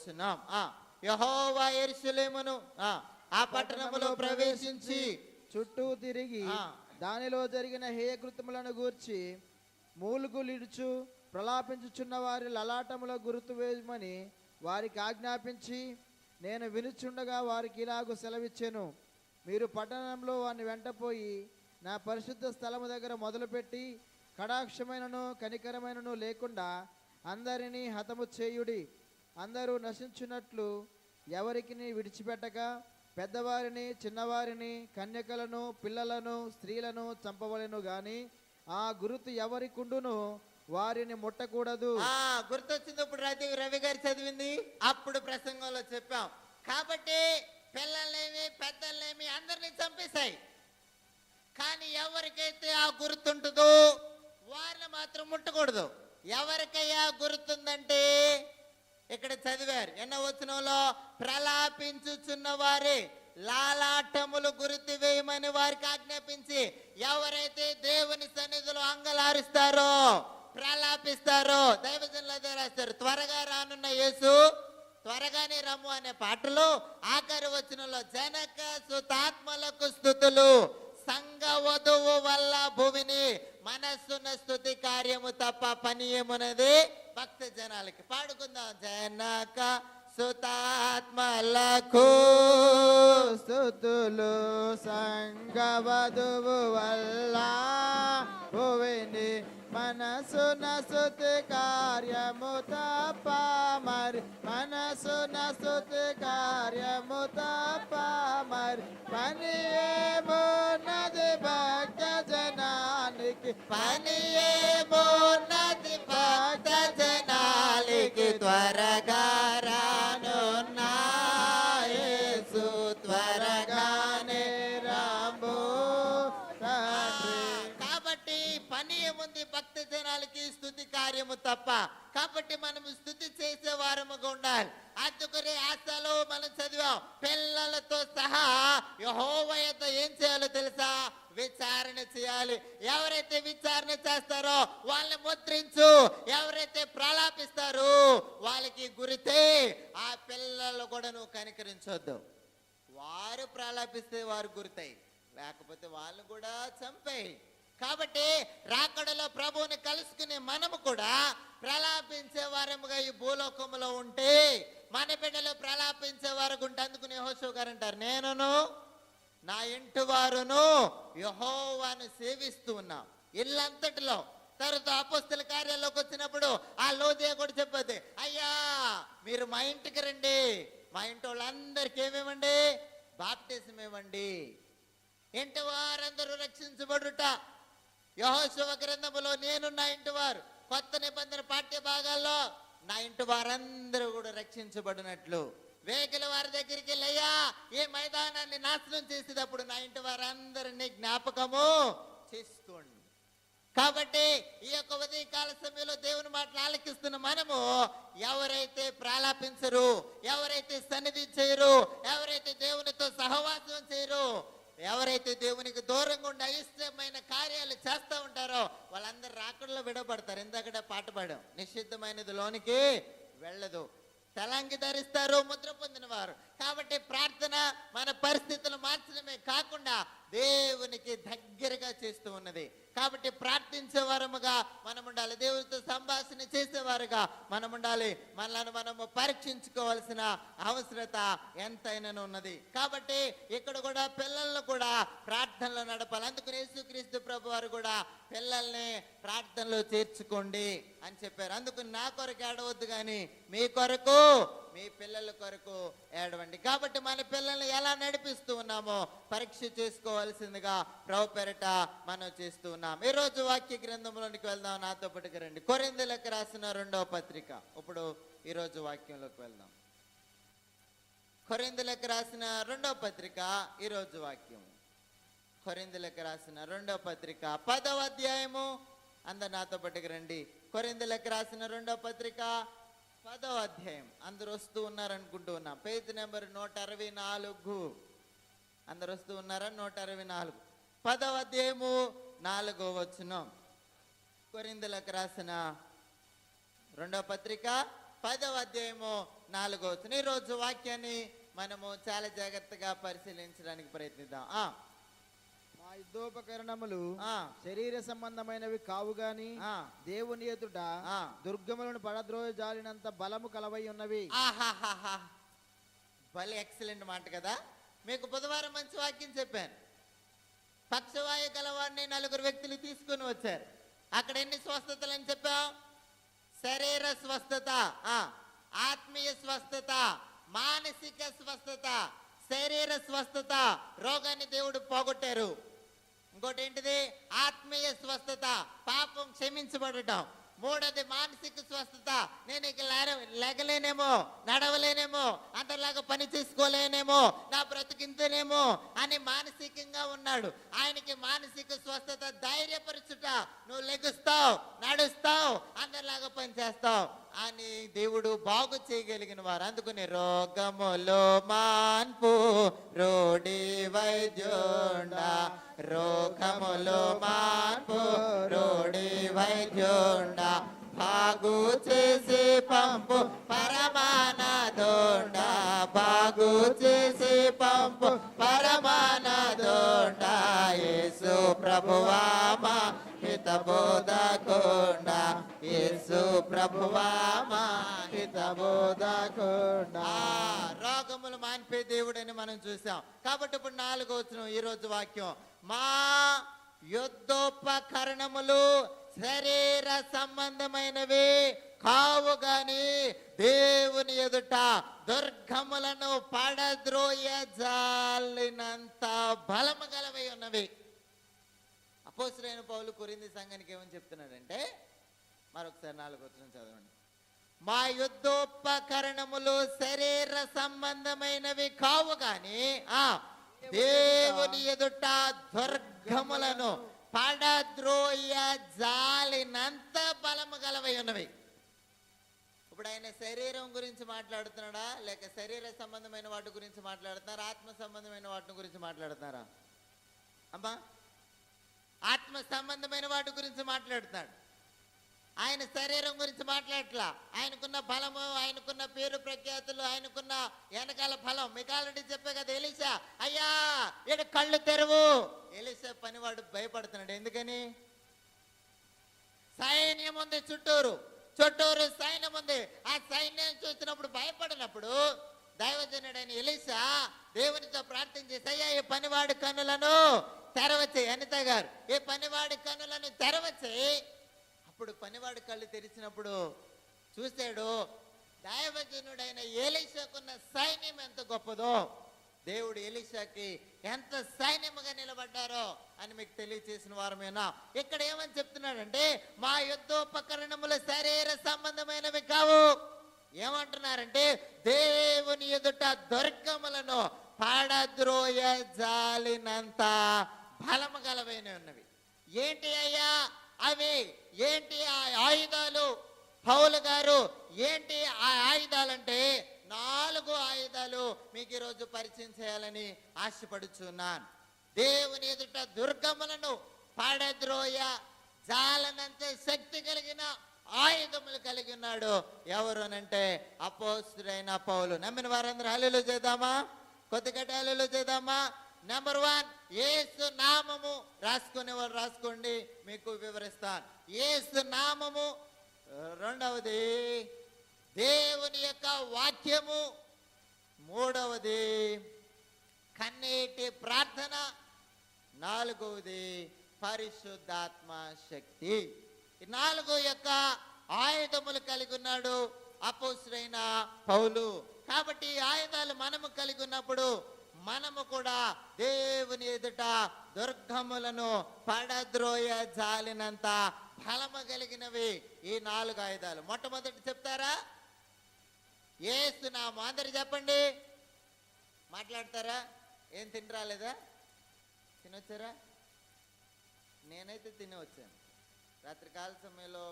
వచ్చినాం ఆ యహోవా ఎరుసలేమును ఆ పట్టణములో ప్రవేశించి చుట్టూ తిరిగి. దానిలో జరిగిన హేయకృతములను గూర్చి మూలుగులిడుచు ప్రలాపించుచున్న వారి లలాటముల గుర్తు వేయమని వారికి ఆజ్ఞాపించి నేను వినుచుండగా వారికి ఇలాగూ సెలవిచ్చాను. మీరు పట్టణంలో వారిని వెంటపోయి నా పరిశుద్ధ స్థలము దగ్గర మొదలుపెట్టి కటాక్షమైనను కనికరమైనను లేకుండా అందరినీ హతము చేయుడి. అందరూ నశించున్నట్లు ఎవరికి విడిచిపెట్టక పెద్దవారిని చిన్నవారిని కన్యకలను పిల్లలను స్త్రీలను చంపవలను గాని ఆ గురుతు ఎవరికుండును? వారిని ముట్టకూడదు. ఆ గుర్తొచ్చింది ఇప్పుడు రవి రవి గారు చదివింది అప్పుడు ప్రసంగంలో చెప్పాం. కాబట్టి పిల్లల్నేమి పెద్దల్నేమి అందరినీ చంపేశాయి. కానీ ఎవరికైతే ఆ గుర్తుంటుందో వారిని మాత్రం ముట్టకూడదు. ఎవరికయ్యా గుర్తుందంటే ఇక్కడ చదివారు ఎన్న వచనంలో? ప్రలాపించుచున్న వారి లాలాటములు గుర్తు వేయమని వారికి ఆజ్ఞాపించి ఎవరైతే దేవుని సన్నిధిలో అంగలారుస్తారో ప్రలాపిస్తారో దైవజనులు అదే రాస్తారు. త్వరగా రానున్న యేసు త్వరగానే రమ్ము అనే పాటలు ఆఖరి వచనంలో జనక సుతాత్మలకు స్థుతులు సంఘ వధువు వల్ల భూమిని మనస్సున స్థుతి కార్యము తప్ప పని ఏమున్నది? భక్త జనాలకి పాడుకుందాం. జనక సుతాత్మలకు స్థుతులు సంగవధువు వల్ల భువిని మనసున స్థుతి కార్యము తప్ప మరి మనసున స్థుతి కార్యము తప్ప మరి పని ఏమున్నది భక్త జనానికి? పని ఏమున్నది జనాలకి స్థుతి కార్యము తప్ప కాబట్టి మనం స్థుతి చేసే వారముగా ఉండాలి. అందుకనే ఆశలో మనం చదివాం. పిల్లలతో సహా యహోవయత ఏం చేయాలో తెలుసా? విచారణ చేయాలి. ఎవరైతే విచారణ చేస్తారో వాళ్ళని ముద్రించు. ఎవరైతే ప్రలాపిస్తారో వాళ్ళకి గురితే ఆ పిల్లలు కూడా నువ్వు కనికరించొద్దు. వారు ప్రలాపిస్తే వారు గురితాయి. లేకపోతే వాళ్ళు కూడా చంపేయి. కాబట్టి రాకడలో ప్రభువుని కలుసుకునే మనము కూడా ప్రలాపించే వారముగా ఈ భూలోకంలో ఉంటే మన బిడ్డలు ప్రలాపించే వారు ఉంటే అందుకుని యెహోషువ గారు అంటారు నేనును నా ఇంటి వారును యహోవాను సేవిస్తూ ఉన్నాం. ఇల్లంతటిలో తర్వాత అపోస్తుల కార్యాల్లోకి వచ్చినప్పుడు ఆ లోదే కూడా చెప్పదు అయ్యా మీరు మా ఇంటికి రండి. మా ఇంటి వాళ్ళందరికీ ఏమేమండి? బాప్టిజం ఇవ్వండి ఇంటి వారందరూ రక్షించబడుట యహోశివ గ్రంథములో నేను నా ఇంటి వారు. కొత్త నిబంధన పాఠ్య భాగాల్లో నా ఇంటి వారందరూ కూడా రక్షించబడినట్లు. వేగిల వారి దగ్గరికి వెళ్ళయ్యా ఈ మైదానాన్ని నాశనం చేసేటప్పుడు నా ఇంటి వారందరినీ జ్ఞాపకము చేసుకోండి కాబట్టి ఈ యొక్క ఉదయకాల సమయంలో దేవుని మాటలు ఆలకిస్తున్న మనము ఎవరైతే ప్రాలాపించరు ఎవరైతే సన్నిధి చేయరు ఎవరైతే దేవునితో సహవాసం చేయరు ఎవరైతే దేవునికి దూరంగా ఉండి అయిష్టమైన కార్యాలు చేస్తూ ఉంటారో వాళ్ళందరూ రాకడలో విడబడతారు ఇందాకడే పాట పాడాం. నిషిద్ధమైనది లోనికి వెళ్ళదు. తలాంగి ధరిస్తారు ముద్ర పొందిన వారు కాబట్టి ప్రార్థన మన పరిస్థితులు మార్చడమే కాకుండా దేవునికి దగ్గరగా చేస్తూ ఉన్నది. కాబట్టి ప్రార్థించే వారముగా మనం ఉండాలి. దేవునితో సంభాషణ చేసేవారుగా మనం ఉండాలి. మనలను మనము పరీక్షించుకోవాల్సిన అవసరత ఎంతైనా ఉన్నది. కాబట్టి ఇక్కడ కూడా పిల్లలను కూడా ప్రార్థనలో నడపాలి. అందుకు యేసుక్రీస్తు ప్రభు వారు కూడా పిల్లల్ని ప్రార్థనలో చేర్చుకోండి అని చెప్పారు. అందుకు నా కొరకు ఏడవద్దు కానీ మీ కొరకు మీ పిల్లల కొరకు ఏడవండి. కాబట్టి మన పిల్లల్ని ఎలా నడిపిస్తూ ఉన్నామో పరీక్ష చేసుకోవాల్సిందిగా ప్రభు పెరట మనం చేస్తూ ఉన్నాం. ఈరోజు వాక్య గ్రంథంలోనికి వెళ్దాం. నాతో పాటుగా రండి. కొరిందులకు రాసిన రెండవ పత్రిక. ఇప్పుడు ఈరోజు వాక్యంలోకి వెళ్దాం. కొరిందులకు రాసిన రెండవ పత్రిక ఈరోజు వాక్యం. కొరిందులకు రాసిన రెండో పత్రిక పదవ అధ్యాయము. అందరు నాతో పాటుగా రండి. కొరిందులకు రాసిన రెండవ పత్రిక పదవ అధ్యాయం. అందరు వస్తూ ఉన్నారనుకుంటూ ఉన్నాం. పేజ్ నెంబర్ నూట అరవై నాలుగు. అందరు వస్తూ ఉన్నారా? నూట అరవై నాలుగు. పదవ అధ్యాయము నాలుగో వచ్చును కొరిందులకు రాసిన రెండవ పత్రిక పదవ అధ్యాయము నాలుగో వచనం. ఈరోజు రోజు వాక్యాన్ని మనము చాలా జాగ్రత్తగా పరిశీలించడానికి ప్రయత్నిద్దాం. యుద్ధోపకరణములు ఆ, శరీర సంబంధమైనవి కావు గాని ఆ. దేవుని ఎదుట. దుర్గములను పడద్రోయ జాలినంత బలము కలవై ఉన్నవి. భలే ఎక్సలెంట్ మాట కదా. మీకు బుధవారం మంచి వాక్యం చెప్పాను. పక్షవాయు గలవాడిని నలుగురు వ్యక్తులు తీసుకుని వచ్చారు. అక్కడ ఎన్ని స్వస్థతలు అని చెప్పాం శరీర స్వస్థత ఆ, ఆత్మీయ స్వస్థత మానసిక స్వస్థత శరీర స్వస్థత. రోగాన్ని దేవుడు పోగొట్టారు. ఇంకోటి ఏంటిది ఆత్మీయ స్వస్థత. పాపం క్షమించబడటం. మూడోది మానసిక స్వస్థత. నేను ఇక లెగలేనేమో నడవలేనేమో అంతలాగా పని చేసుకోలేనేమో నా బ్రతికింతనేమో అని మానసికంగా ఉన్నాడు. ఆయనకి మానసిక స్వస్థత ధైర్యపరచుట. నువ్వు లెగుస్తావు నడుస్తావు అందరిలాగా పని చేస్తావు. అని దేవుడు బాగు చేయగలిగిన వారు. అందుకుని రోగములో మాన్పు రోడి వైద్యుండా. రోగములో మాన్పు రోడి వైద్యుండా. బాగు చేసి పంపు పరమానదోండ బాగు చేసి పంపు పరమానదోండ యేసు ప్రభువామా హితబోధకుండా యేసు ప్రభువా మా హితబోధకుండా రోగములు మాన్పే దేవుడని మనం చూసాం. కాబట్టి ఇప్పుడు నాలుగు వచ్చిన ఈ రోజు వాక్యం. మా యుద్ధోపకరణములు శరీర సంబంధమైనవి కావు గాని దేవుని ఎదుట దుర్గములను పడద్రోయ జాలినంత బలము గలవై ఉన్నవి. అపోసులైన పౌలు కొరింది సంఘానికి ఏమని చెప్తున్నాడంటే మరొకసారి నాలుగు వచ్చిన చదవండి. మా యుద్ధోపకరణములు శరీర సంబంధమైనవి కావు కానీ ఆ దేవుని ఎదుట దుర్గములను పడద్రోయ జాలినంత బలము గలవై ఉన్నవి. ఇప్పుడు ఆయన శరీరం గురించి మాట్లాడుతున్నాడా? లేక శరీర సంబంధమైన వాటి గురించి మాట్లాడుతున్నారా? ఆత్మ సంబంధమైన వాటి గురించి మాట్లాడుతున్నారా? అమ్మా ఆత్మ సంబంధమైన వాటి గురించి మాట్లాడుతాడు. ఆయన శరీరం గురించి మాట్లాడట్లా. ఆయనకున్న బలము ఆయనకున్న పేరు ప్రఖ్యాతులు ఆయనకున్న వెనకాల ఫలం. మీకు ఆల్రెడీ చెప్పే కదా ఎలిసా అయ్యా ఈడ కళ్ళు తెరువు. ఎలిసా పనివాడు భయపడుతున్నాడు. ఎందుకని? సైన్యం ఉంది చుట్టూరు. చుట్టూరు సైన్యం ఉంది. ఆ సైన్యం చూసినప్పుడు భయపడినప్పుడు దైవజనుడైన ఎలిసా దేవునితో ప్రార్థన చేసి ఈ పనివాడి కన్నులను తెరవచ్చే అనిత గారు ఈ పనివాడి కన్నులను తెరవచ్చే అప్పుడు పనివాడి కళ్ళు తెరిచినప్పుడు చూశాడు దైవజనుడైన ఏలిషాకున్న సైన్యం ఎంత గొప్పదో. దేవుడు ఎలిషాకి ఎంత సైన్యముగా నిలబడ్డారో అని మీకు తెలియచేసిన వారమేనా? ఇక్కడ ఏమని చెప్తున్నాడంటే మా యుద్ధోపకరణముల శరీర సంబంధమైనవి కావు. ఏమంటున్నారంటే దేవుని ఎదుట దుర్గములను పాడద్రోయ జాలినంత బలము గలవైన ఉన్నవి. ఏంటి అయ్యా? అవి ఏంటి ఆ ఆయుధాలు? పౌలు గారు ఏంటి ఆ ఆయుధాలంటే నాలుగు ఆయుధాలు మీకు ఈరోజు పరిచయం చేయాలని ఆశపడుచున్నాను. దేవుని ఎదుట దుర్గములను పాడద్రోయ జాలనంత శక్తి కలిగిన ఆయుధములు కలిగి ఉన్నాడు. ఎవరు అంటే అపోస్తుడైన పౌలు. నమ్మిన వారందరూ హల్లులు చేద్దామా? కొద్దిగా హల్లులు చేద్దామా? నెంబర్ వన్ ఏసు నామము రాసుకునే వాళ్ళు రాసుకోండి మీకు వివరిస్తాను. ఏసు నామము రెండవది దేవుని యొక్క వాక్యము మూడవది కన్నీటి ప్రార్థన నాలుగవది పరిశుద్ధాత్మ శక్తి. నాలుగు యొక్క ఆయుధములు కలిగి ఉన్నాడు అపోసురైన పౌలు. కాబట్టి ఆయుధాలు మనము కలిగి ఉన్నప్పుడు మనము కూడా దేవుని ఎదుట దుర్గములను పడద్రోయ జాలినంత ఫలము కలిగినవి ఈ నాలుగు ఆయుధాలు. మొట్టమొదటి చెప్తారా? ఏస్తున్నాము అందరు చెప్పండి. మాట్లాడతారా? ఏం తిని రాలేదా తినొచ్చారా? నేనైతే తిని వచ్చాను రాత్రికాల సమయంలో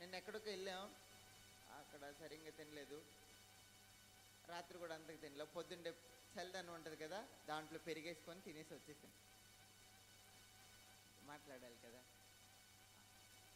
నేను ఎక్కడికి వెళ్ళాం. అక్కడ సరిగ్గా తినలేదు. రాత్రి కూడా అంతకు తినలేదు. పొద్దుండే చల్దని ఉంటుంది కదా దాంట్లో పెరిగేసుకొని తినేసి వచ్చేసాను మాట్లాడాలి కదా.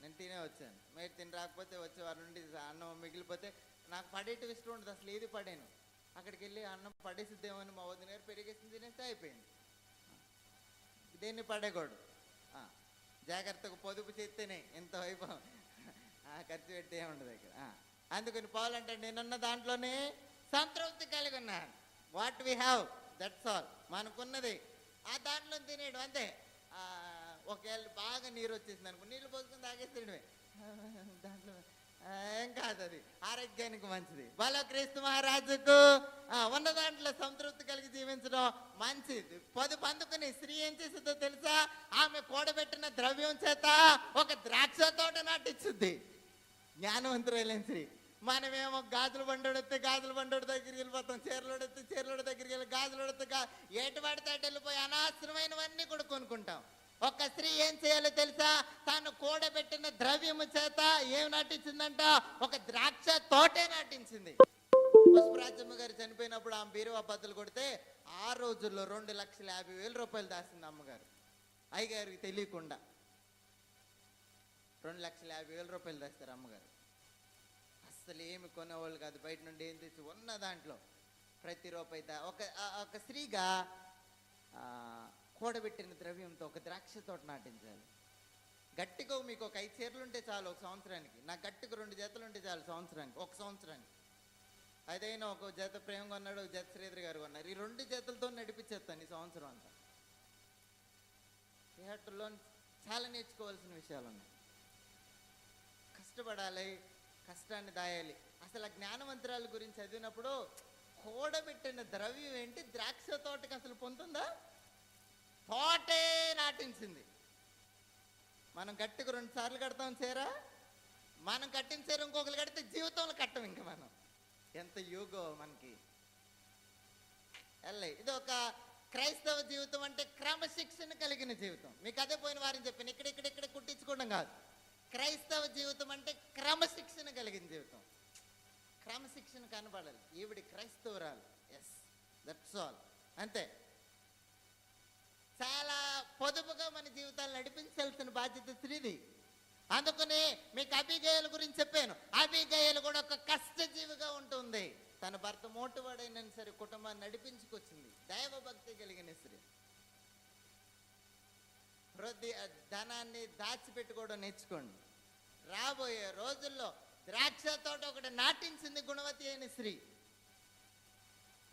నేను తినే వచ్చాను. మీరు తిని రాకపోతే వచ్చే వారి నుండి అన్నం మిగిలిపోతే నాకు పడేటి ఇష్టం ఉండదు. అసలు ఏది పడాను? అక్కడికి వెళ్ళి అన్నం పడేసిద్దేమని మా వదిన గారు పెరిగేసింది తినేస్తే అయిపోయింది. దేన్ని పడేకూడదు జాగ్రత్తగా పొదుపు చేస్తేనే ఎంత వైభవం ఖర్చు పెట్టే ఏముండదు ఇక్కడ. అందుకని పోవాలంటే నేనున్న దాంట్లోనే సంతృప్తి కలిగి ఉన్నాను. What we have that's all మనకున్నది ఆ దాంట్లో తినేయడం అంతే. ఒకవేళ బాగా నీరు వచ్చేసింది అనుకో నీళ్ళు పోసుకుని తాగేసేయడమే దాంట్లో ఏం కాదు అది ఆరోగ్యానికి మంచిది. బల క్రీస్తు మహారాజుకు ఉన్న దాంట్లో సంతృప్తి కలిగి జీవించడం మంచిది. పొదుపు అందుకుని స్త్రీ ఏం చేసిందో తెలుసా? ఆమె కూడబెట్టిన ద్రవ్యం చేత ఒక ద్రాక్ష తోట నాటిచ్చుద్ది. జ్ఞానవంతురైన స్త్రీ. మనమేమో గాజులు బండోడెత్తే గాజులు బండోడి దగ్గరికి వెళ్ళిపోతాం. చీరలోడెత్తే చీరలోడి దగ్గరికి వెళ్ళి గాజులు గా ఏటి పడితే అటు వెళ్ళిపోయి అనవసరమైనవన్నీ కూడా కొనుక్కుంటాం. ఒక స్త్రీ ఏం చేయాలో తెలుసా? తాను కూడబెట్టిన ద్రవ్యము చేత ఏం నాటించిందంట? ఒక ద్రాక్ష తోటే నాటించింది. పుష్పరాజమ్మ గారు చనిపోయినప్పుడు ఆమె బీరువా బద్దలు కొడితే ఆ రోజుల్లో రెండు లక్షల యాభై వేల రూపాయలు దాసింది అమ్మగారు. అయ్యగారికి తెలియకుండా. రెండు లక్షల యాభై వేల రూపాయలు దాస్తారు అమ్మగారు. అస్సలు ఏమి కొనేవాళ్ళు కాదు. బయట నుండి ఏం తెచ్చి ఉన్న దాంట్లో ప్రతి రూపాయి దా- ఒక ఒక స్త్రీగా కూడబెట్టిన ద్రవ్యంతో ఒక ద్రాక్ష తోట నాటించాలి. గట్టిగా మీకు ఒక ఐదు చీరలు ఉంటే చాలు ఒక సంవత్సరానికి. నాకు గట్టికి రెండు జతలు ఉంటే చాలు సంవత్సరానికి. ఒక సంవత్సరానికి. అదైనా ఒక జత ప్రేమ కొన్నాడు ఒక జత శ్రీధర్ గారు కొన్నారు ఈ రెండు జతలతో నడిపించేస్తాను ఈ సంవత్సరం అంతా. థియేటర్లో చాలా నేర్చుకోవాల్సిన విషయాలు ఉన్నాయి. కష్టపడాలి కష్టాన్ని దాయాలి. అసలు ఆ జ్ఞానమంత్రాల గురించి చదివినప్పుడు కూడబెట్టిన ద్రవ్యం ఏంటి? ద్రాక్ష తోటకి అసలు పొందుతుందా తోటే నాటించింది. మనం గట్టికి రెండు సార్లు కడతాం చేరా మనం కట్టిన చీర ఇంకొకరు కడితే జీవితంలో కట్టం ఇంకా మనం. ఎంత యోగో మనకి. వెళ్ళే ఇది ఒక క్రైస్తవ జీవితం అంటే క్రమశిక్షణ కలిగిన జీవితం. మీకు అదే పోయిన వారిని చెప్పాను ఇక్కడ ఇక్కడ ఇక్కడ కుట్టించుకోవడం కాదు. క్రైస్తవ జీవితం అంటే క్రమశిక్షణ కలిగిన జీవితం. క్రమశిక్షణ కనబడాలి. ఈవిడి క్రైస్తవురాలు. ఎస్ దట్స్ ఆల్ అంతే. చాలా పొదుపుగా మన జీవితాలు నడిపించాల్సిన బాధ్యత స్త్రీది. అందుకని మీకు అభిగయల గురించి చెప్పాను. అభిగయలు కూడా ఒక కష్టజీవిగా ఉంటుంది. తన భర్త మోటువాడైనా సరే కుటుంబాన్ని నడిపించుకొచ్చింది. దైవభక్తి కలిగిన స్త్రీ. వృద్ధి ధనాన్ని దాచిపెట్టుకోవడం నేర్చుకోండి. రాబోయే రోజుల్లో ద్రాక్ష తోట ఒకటి నాటించింది గుణవతి అయిన స్త్రీ.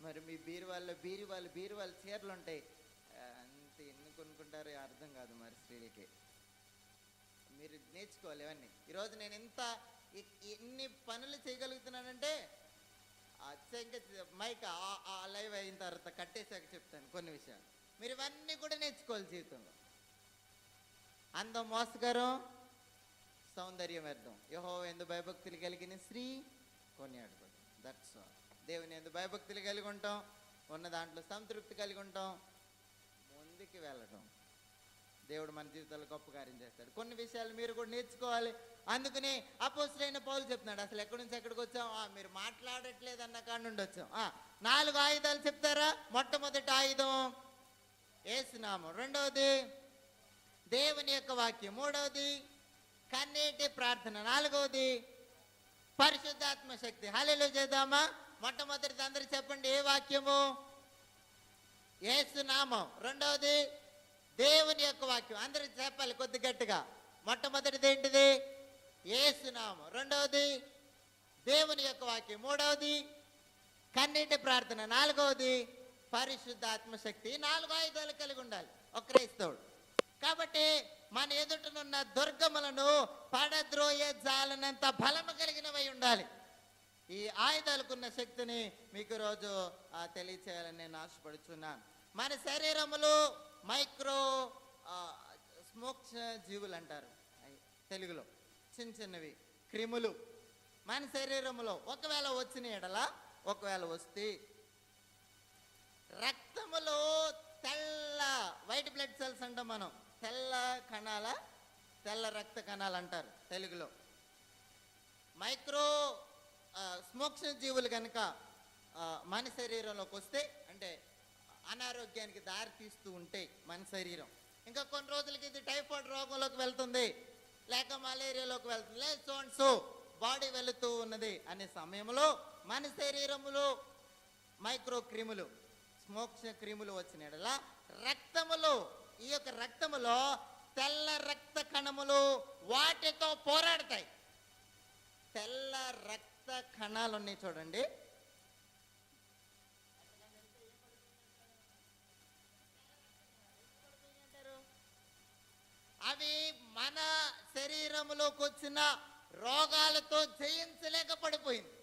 మరి మీ బీరువాళ్ళు బీరువాళ్ళు బీరువాళ్ళు చీరలు ఉంటాయి ఎన్ని అర్థం కాదు మరి స్త్రీలకి. మీరు నేర్చుకోవాలి ఇవన్నీ. ఈరోజు నేను ఇంత ఎన్ని పనులు చేయగలుగుతున్నానంటే ఆ మైక్ ఆ- ఆ లైవ్ అయిన తర్వాత కట్టేశాక చెప్తాను కొన్ని విషయాలు. మీరు ఇవన్నీ కూడా నేర్చుకోవాలి జీవితంలో. అందం మోసకరం సౌందర్యం వ్యర్థం. యహో ఎందు భయభక్తులు కలిగిన స్త్రీ కొనియాడుకోవడం దట్స్ ఆల్ దేవుని ఎందు భయభక్తులు కలిగి ఉంటాం ఉన్న దాంట్లో సంతృప్తి కలిగి ఉంటాం ముందుకు వెళ్ళడం దేవుడు మన జీవితాల్లో గొప్ప కార్యం చేస్తాడు. కొన్ని విషయాలు మీరు కూడా నేర్చుకోవాలి. అందుకని అపోస్తులైన పౌలు చెప్తున్నాడు అసలు ఎక్కడి నుంచి ఎక్కడికి వచ్చాం ఆ, మీరు మాట్లాడట్లేదు అన్న కాడి నుండి వచ్చాం. ఆ, నాలుగు ఆయుధాలు చెప్తారా? మొట్టమొదటి ఆయుధం ఏసునామం రెండవది దేవుని యొక్క వాక్యం. మూడవది కన్నీటి ప్రార్థన. నాలుగవది పరిశుద్ధాత్మ శక్తి. హల్లెలూయా చేద్దామా? మొట్టమొదటిది అందరు చెప్పండి ఏ వాక్యము? ఏసునామం రెండవది దేవుని యొక్క వాక్యం. అందరూ చెప్పాలి కొద్ది గట్టిగా. మొట్టమొదటిది ఏంటిది? ఏసునామం. రెండవది దేవుని యొక్క వాక్యం. మూడవది కన్నీటి ప్రార్థన. నాలుగవది పరిశుద్ధాత్మ శక్తి. ఈ నాలుగు ఆయుధాలు కలిగి ఉండాలి. ఒక క్రైస్తవుడు. కాబట్టి మన ఎదుటనున్న దుర్గములను పడద్రోయ జాలనంత బలము కలిగినవై ఉండాలి. ఈ ఆయుధాలకున్న శక్తిని మీకు రోజు ఆ, తెలియచేయాలని నేను ఆశపడుచున్నాను. మన శరీరములు మైక్రో ఆ, స్మోక్ష జీవులు అంటారు. తెలుగులో. చిన్న చిన్నవి. క్రిములు. మన శరీరంలో ఒకవేళ వచ్చిన ఎడల ఒకవేళ వస్తే రక్తములో తెల్ల వైట్ బ్లడ్ సెల్స్ అంటాం మనం. తెల్ల కణాల తెల్ల రక్త కణాలు అంటారు తెలుగులో. మైక్రో ఆ, సూక్ష్మ జీవులు కనుక మన శరీరంలోకి వస్తే అంటే అనారోగ్యానికి దారి తీస్తూ ఉంటే మన శరీరం. ఇంకా కొన్ని రోజులకి ఇది టైఫాయిడ్ రోగంలోకి వెళ్తుంది లేక మలేరియాలోకి వెళ్తుంది లేక సో బాడీ వెళుతూ ఉన్నది అనే సమయంలో మన శరీరములో మైక్రో క్రిములు స్మోక్ష క్రిములు వచ్చిన రక్తములో ఈ యొక్క రక్తములో తెల్ల రక్త కణములు వాటితో పోరాడతాయి. తెల్ల రక్త కణాలు ఉన్నాయి చూడండి. అవి మన శరీరంలోకి వచ్చిన రోగాలతో జయించలేక పడిపోయింది.